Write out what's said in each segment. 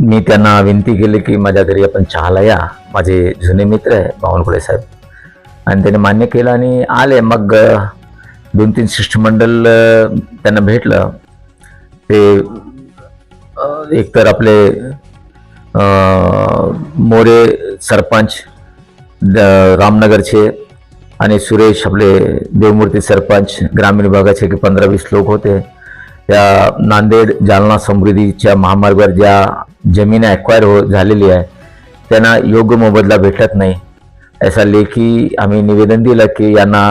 मी त्यांना विनंती केली की माझ्या घरी आपण चहाला या माझे जुने मित्र आहे बावनकुळे साहेब. आणि त्याने मान्य केलं आणि आले. मग दोन तीन शिष्टमंडळ त्यांना भेटलं. ते एकतर आपले मोरे सरपंच द- रामनगरचे आणि सुरेश आपले देवमूर्ती सरपंच ग्रामीण विभागाचे की पंधरा वीस लोक होते. त्या नांदेड जालना समृद्धीच्या महामार्गावर ज्या जमीन ॲक्वायर हो झालेली आहे. त्यांना योग्य मोबदला भेटत नाही. असा लेखी आम्ही निवेदन दिलं की यांना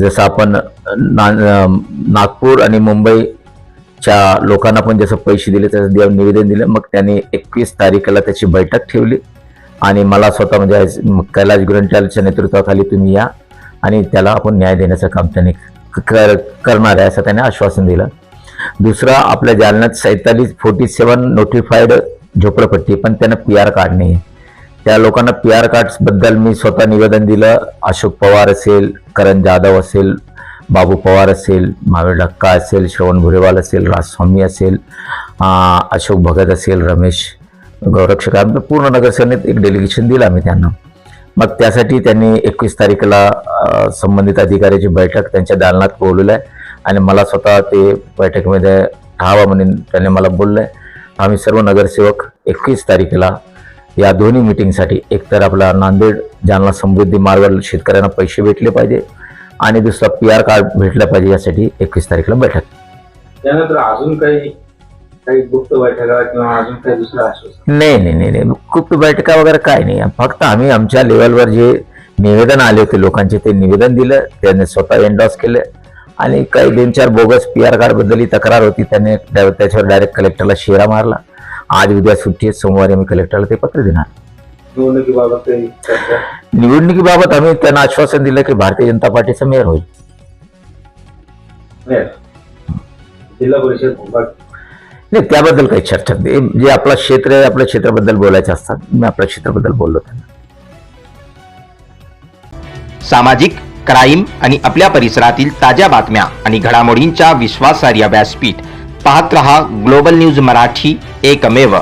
जसं आपण ना नागपूर आणि मुंबईच्या लोकांना पण जसं पैसे दिले तसं देव निवेदन दिलं. मग त्यांनी एकवीस तारखेला त्याची बैठक ठेवली. आणि मला स्वतः म्हणजे कैलाश गुरंट्यालच्या नेतृत्वाखाली तुम्ही या. आणि त्याला आपण न्याय देण्याचं काम त्यांनी कर करणार आहे असं त्याने आश्वासन दिलं. दुसरा आपल्या जालन्यात सैतालीस फोर्टी सेवन नोटिफाईड झोपडपट्टी पण त्यांना पी आर कार्ड नाही. त्या लोकांना पी आर कार्ड्सबद्दल मी स्वतः निवेदन दिलं. अशोक पवार असेल करण जाधव असेल बाबू पवार असेल महावीर ढक्का असेल श्रवण भुरेवाल असेल राजस्वामी असेल अशोक भगत असेल रमेश गौरक्षक पूर्ण नगरसेनेत एक डेलिगेशन दिलं आम्ही त्यांना. मग त्यासाठी त्यांनी एकवीस तारखेला संबंधित अधिकाऱ्याची बैठक त्यांच्या दालनात बोलवलं आहे. आणि मला स्वतः ते बैठकीमध्ये राहावं म्हणून त्यांनी मला बोललं. आम्ही सर्व नगरसेवक एकवीस तारखेला या दोन्ही मिटिंगसाठी एकतर आपला नांदेड जालना समृद्धी मार्गावर शेतकऱ्यांना पैसे भेटले पाहिजे आणि दुसरा पी आर कार्ड भेटलं पाहिजे यासाठी एकवीस तारखेला बैठक. त्यानंतर अजून काही काही गुप्त बैठका किंवा अजून काही दुसरं नाही नाही नाही नाही. खूप बैठका वगैरे काय नाही. फक्त आम्ही आमच्या लेवलवर जे निवेदन आले होते लोकांचे ते निवेदन दिलं. त्याने स्वतः एन्डॉस केले. आणि काही दोन चार बोगस पी आर कार्डबद्दल तक्रार होती. त्याने त्या- त्याच्यावर डायरेक्ट कलेक्टरला शेरा मारला. आज उद्या सुट्टी आहे. सोमवारी आम्ही कलेक्टरला ते पत्र देणार. निवडणुकीबाबत काही चर्चा? निवडणुकीबाबत आम्ही त्यांना आश्वासन दिलं की भारतीय जनता पार्टीचा मेयर होईल. नाही जिल्हा परिषद नाही त्याबद्दल काही चर्चा नाही. जे आपलं क्षेत्र आहे आपल्या क्षेत्राबद्दल बोलायचे असतात मी आपल्या क्षेत्राबद्दल बोललो त्यांना. सामाजिक क्राईम आणि आपल्या परिसरातील ताज्या बातम्या आणि घडामोडींच्या विश्वासार्ह व्यासपीठ. पाहत रहा ग्लोबल न्यूज मराठी एकमेव.